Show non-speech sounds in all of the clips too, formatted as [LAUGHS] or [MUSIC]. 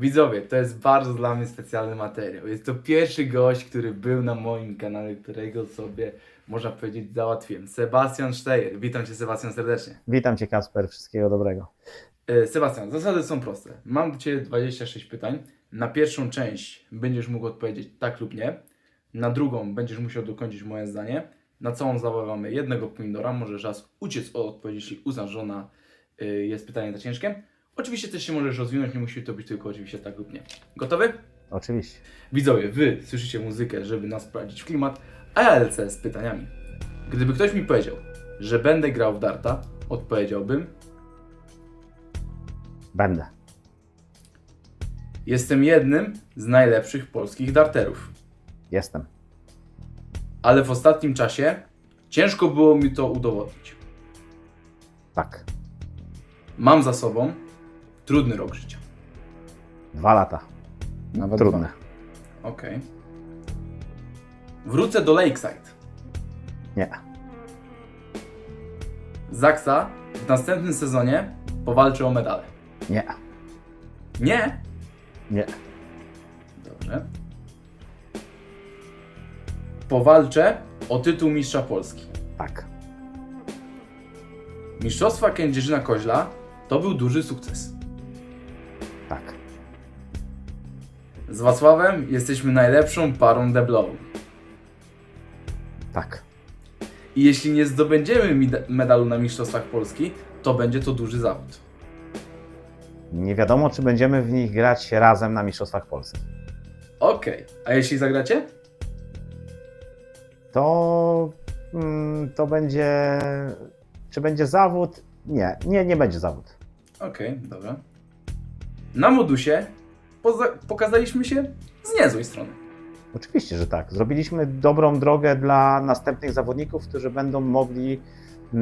Widzowie, to jest bardzo dla mnie specjalny materiał. Jest to pierwszy gość, który był na moim kanale, którego sobie, można powiedzieć, załatwiłem. Sebastian Steyer. Witam Cię, Sebastian, serdecznie. Witam Cię, Kasper. Wszystkiego dobrego. E, Sebastian, zasady są proste. Mam do Ciebie 26 pytań. Na pierwszą część będziesz mógł odpowiedzieć tak lub nie. Na drugą będziesz musiał dokończyć moje zdanie. Na całą zabawę mamy jednego pomidora. Możesz raz uciec od odpowiedzi, jeśli uznasz, że ona y, jest pytanie za ciężkie. Oczywiście też się możesz rozwinąć, nie musi to być tylko oczywiście tak lub nie. Gotowy? Oczywiście. Widzowie, wy słyszycie muzykę, żeby nas wprowadzić w klimat, a ja lecę z pytaniami. Gdyby ktoś mi powiedział, że będę grał w darta, odpowiedziałbym Będę. Jestem jednym z najlepszych polskich darterów. Jestem. Ale w ostatnim czasie ciężko było mi to udowodnić. Tak. Mam za sobą trudny rok życia. Dwa lata. Nawet Trudne. Okej. Wrócę do Lakeside. Nie. Zaksa w następnym sezonie powalczy o medale. Nie. Nie? Nie. Dobrze. Powalczę o tytuł mistrza Polski. Tak. Mistrzostwa Kędzierzyna Koźla to był duży sukces. Z Wacławem jesteśmy najlepszą parą deblową. Tak. I jeśli nie zdobędziemy medalu na Mistrzostwach Polski, to będzie to duży zawód. Nie wiadomo, czy będziemy w nich grać razem na Mistrzostwach Polski. Okej, a jeśli zagracie? To, mm, to będzie. Czy będzie zawód? Nie, nie, nie będzie zawód. Okej, dobra. Na modusie pokazaliśmy się z niezłej strony. Oczywiście, że tak. Zrobiliśmy dobrą drogę dla następnych zawodników, którzy będą mogli y,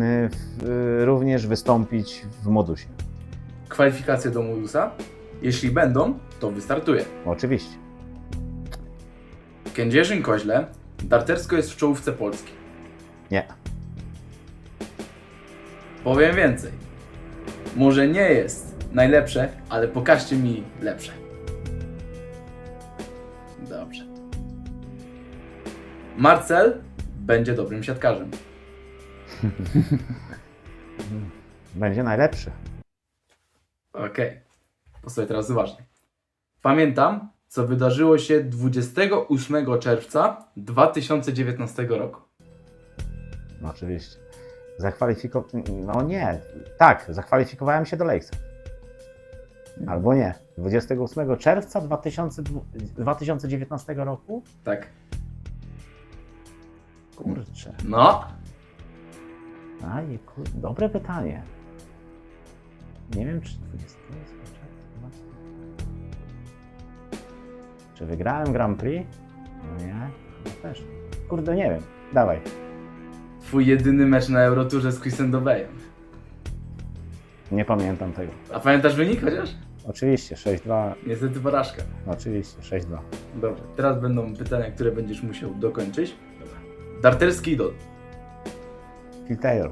y, również wystąpić w modusie. Kwalifikacje do modusa? Jeśli będą, to wystartuje. Oczywiście. Kędzierzyn Koźle dartersko jest w czołówce Polski. Nie. Powiem więcej. Może nie jest najlepsze, ale pokażcie mi lepsze. Dobrze. Marcel będzie dobrym siatkarzem. [LAUGHS] Będzie najlepszy. Okej. Posłuchaj teraz uważnie. Pamiętam, co wydarzyło się 28 czerwca 2019 roku. No oczywiście. Zakwalifikowałem. No nie. Tak, zakwalifikowałem się do Lakesa. Albo nie. 28 czerwca 2000, 2019 roku? Tak. Kurczę. No, Aj, kur... Dobre pytanie. Nie wiem, czy 28 czerwca. Czy wygrałem Grand Prix? No nie. Chyba też. Kurde, nie wiem. Dawaj. twój jedyny mecz na Euroturze z Chrisem Dobejem. Nie pamiętam tego. A pamiętasz wynik chociaż? Oczywiście, 6-2. Niestety porażka. Oczywiście, 6-2. Dobrze, teraz będą pytania, które będziesz musiał dokończyć. Dobra. Darterski idol. Phil Taylor.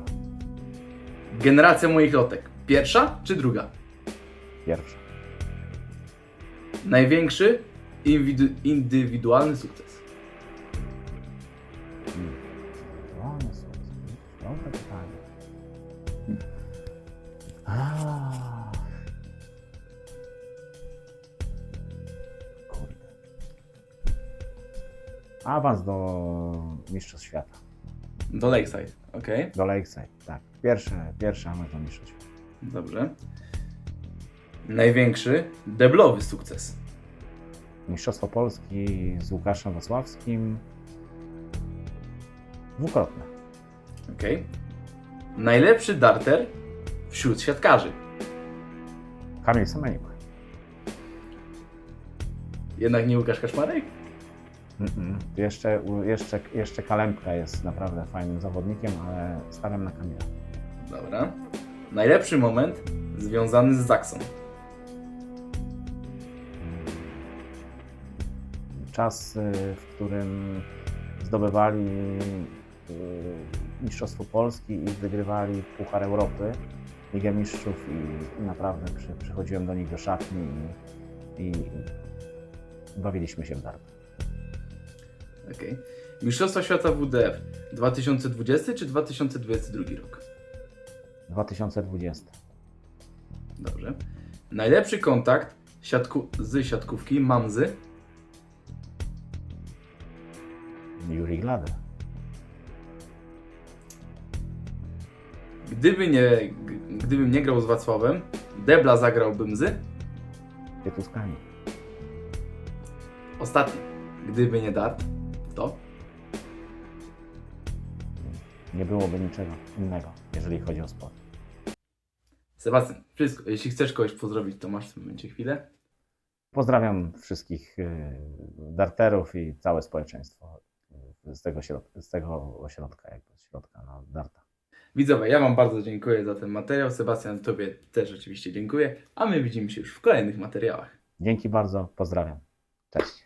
Generacja moich lotek. Pierwsza czy druga? Pierwszy. Największy inwidu- indywidualny sukces. O, nie są. Dobre pytanie. A. Awans do Mistrzostw Świata. Do Lakeside, okej. Do Lakeside, tak. Pierwszy, pierwszy awans do Mistrzostw Świata. Dobrze. Największy deblowy sukces. Mistrzostwo Polski z Łukaszem Wacławskim. Dwukrotne. Okej. Najlepszy darter wśród siatkarzy. Kamil Semenik. Jednak nie Łukasz Kaszmarek? Jeszcze, jeszcze, jeszcze Kalempka jest naprawdę fajnym zawodnikiem, ale stawiam na Kamila. Dobra. Najlepszy moment związany z Zaksą. Czas, y, w którym zdobywali y, Mistrzostwo Polski i wygrywali Puchar Europy, Ligę Mistrzów i, naprawdę przy, przychodziłem do nich do szatni i i bawiliśmy się w. Okej. Mistrzostwa Świata WDF 2020 czy 2022 rok? 2020. Dobrze. Najlepszy kontakt siatku z siatkówki mam z Juri Glader. Gdyby nie, gdybym nie grał z Wacławem, Debla zagrałbym z Tytuskami. ostatni. Gdyby nie Dart, to Nie byłoby niczego innego, jeżeli chodzi o sport. Sebastian. Wszystko. Jeśli chcesz kogoś pozdrowić, to masz w tym momencie chwilę. Pozdrawiam wszystkich y, darterów i całe społeczeństwo y, z tego, środ- z tego ośrodka, jakby środka na darta. Widzowie, ja Wam bardzo dziękuję za ten materiał. Sebastian, Tobie też oczywiście dziękuję. A my widzimy się już w kolejnych materiałach. Dzięki bardzo, pozdrawiam. Cześć.